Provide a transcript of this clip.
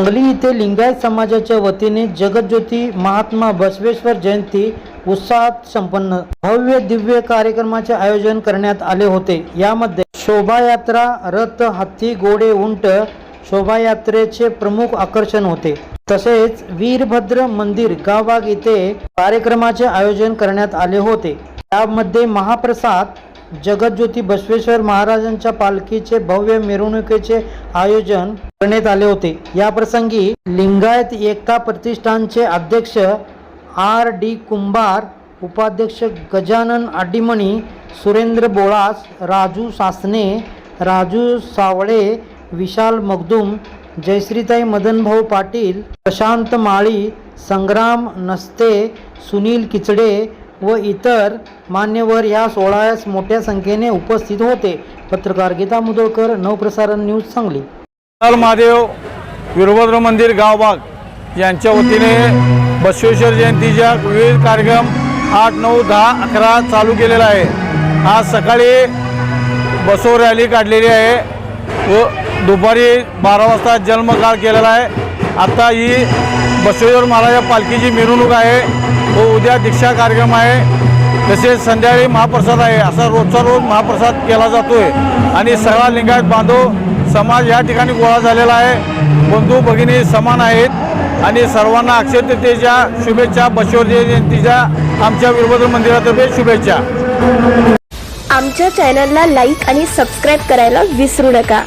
सांगली इथे लिंगायत समाजाच्या वतीने जगज्योती महात्मा बसवेश्वर जयंती उत्साहात संपन्न. भव्य दिव्य कार्यक्रमाचे आयोजन करण्यात आले होते. यामध्ये शोभायात्रा रथ हत्ती घोडे उंट शोभायात्रेचे प्रमुख आकर्षण होते. तसेच वीरभद्र मंदिर गावबाग इथे कार्यक्रमाचे आयोजन करण्यात आले होते. यामध्ये महाप्रसाद जगज्योती बसवेश्वर महाराजांच्या पालखीचे भव्य मिरवणुकीचे आयोजन करण्यात आले होते. या प्रसंगी लिंगायत एकता प्रतिष्ठानचे अध्यक्ष आर डी कुंभार उपाध्यक्ष गजानन आडिमणी सुरेंद्र बोळास राजू सासने राजू सावळे विशाल मगदूम जयश्रीताई मदनभाऊ पाटील प्रशांत माळी संग्राम नस्ते सुनील किचडे व इतर मान्यवर या सोहळ्यास मोठ्या संख्येने उपस्थित होते. पत्रकार गीता मुदोळकर नवप्रसारण न्यूज सांगली. काल महादेव वीरभद्र मंदिर गावबाग यांच्या वतीने बसवेश्वर जयंतीच्या विविध कार्यक्रम आठ नऊ दहा अकरा चालू केलेला आहे. आज सकाळी बसो रॅली काढलेली आहे व दुपारी बारा वाजता जन्मकाळ केलेला आहे. आता ही बसवेश्वर महाराजा पालखीची मिरवणूक आहे. व उद्या दीक्षा कार्यक्रम आहे. तसेच संध्याकाळी महाप्रसाद आहे. असा रोजचा रोज महाप्रसाद केला जातो आहे आणि सगळा लिंगायत बांधव समाज या ठिकाणी गोळा झालेला आहे. बंधू भगिनी समान आहेत. आणि सर्वांना अक्षय शुभेच्छा बसवेश्वर जयंतीच्या आमच्या वीरभद्र मंदिरातर्फे शुभेच्छा. आमच्या चॅनलला लाईक आणि सबस्क्राईब करायला विसरू नका.